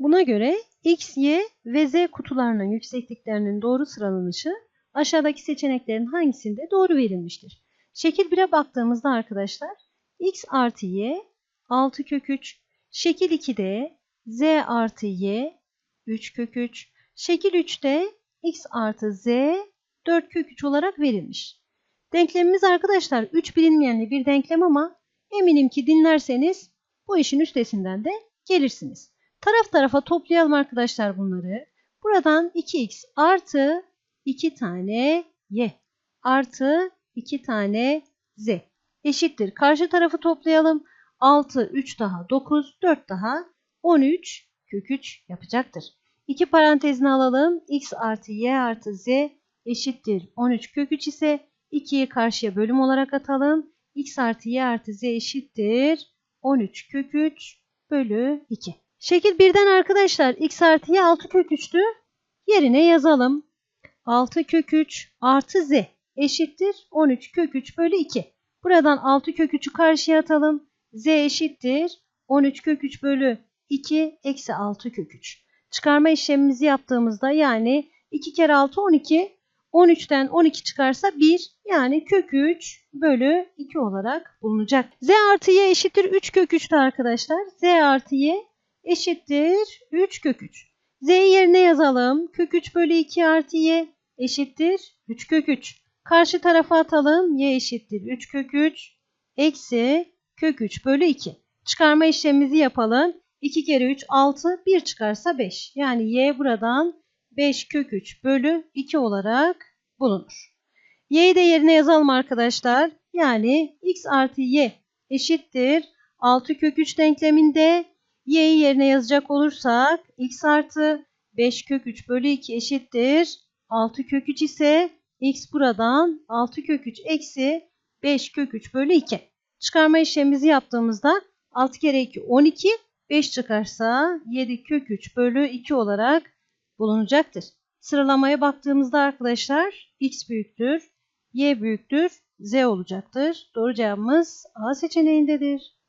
Buna göre x, y ve z kutularının yüksekliklerinin doğru sıralanışı aşağıdaki seçeneklerin hangisinde doğru verilmiştir? Şekil 1'e baktığımızda arkadaşlar x artı y 6 kök 3, şekil 2'de z artı y 3 kök 3, şekil 3'te x artı z 4 kök 3 olarak verilmiş. Denklemimiz arkadaşlar 3 bilinmeyenli bir denklem ama eminim ki dinlerseniz bu işin üstesinden de gelirsiniz. Taraf tarafa toplayalım arkadaşlar bunları. Buradan 2x artı 2 tane y artı 2 tane z eşittir. Karşı tarafı toplayalım. 6, 3 daha 9, 4 daha 13 kök 3 yapacaktır. İki parantezini alalım. x artı y artı z eşittir. 13 kök 3 ise 2'yi karşıya bölüm olarak atalım. x artı y artı z eşittir. 13 kök 3 bölü 2. Şekil 1'den arkadaşlar x artı y 6 kök 3'tü. Yerine yazalım. 6 kök 3 artı z eşittir 13 kök 3 bölü 2. Buradan 6 kök 3'ü karşıya atalım. z eşittir 13 kök 3 bölü 2 eksi 6 kök 3. Çıkarma işlemimizi yaptığımızda yani 2 kere 6 12 13'ten 12 çıkarsa 1 yani kök 3 bölü 2 olarak bulunacak. Z artı y eşittir 3 kök 3'tü arkadaşlar. Z artı y eşittir 3 kök 3. Z'yi yerine yazalım. Kök 3 bölü 2 artı y eşittir 3 kök 3. Karşı tarafa atalım. y eşittir 3 kök 3 eksi kök 3 bölü 2. Çıkarma işlemimizi yapalım. 2 kere 3 6 1 çıkarsa 5. Yani y buradan 5 kök 3 bölü 2 olarak bulunur. Y'yi de yerine yazalım arkadaşlar. Yani x artı y eşittir 6 kök 3 denkleminde y'yi yerine yazacak olursak x artı 5 kök 3 bölü 2 eşittir. 6 kök 3 ise x buradan 6 kök 3 eksi 5 kök 3 bölü 2. Çıkarma işlemimizi yaptığımızda 6 kere 2 12 5 çıkarsa 7 kök 3 bölü 2 olarak bulunacaktır. Sıralamaya baktığımızda arkadaşlar x büyüktür, y büyüktür, z olacaktır. Doğru cevabımız A seçeneğindedir.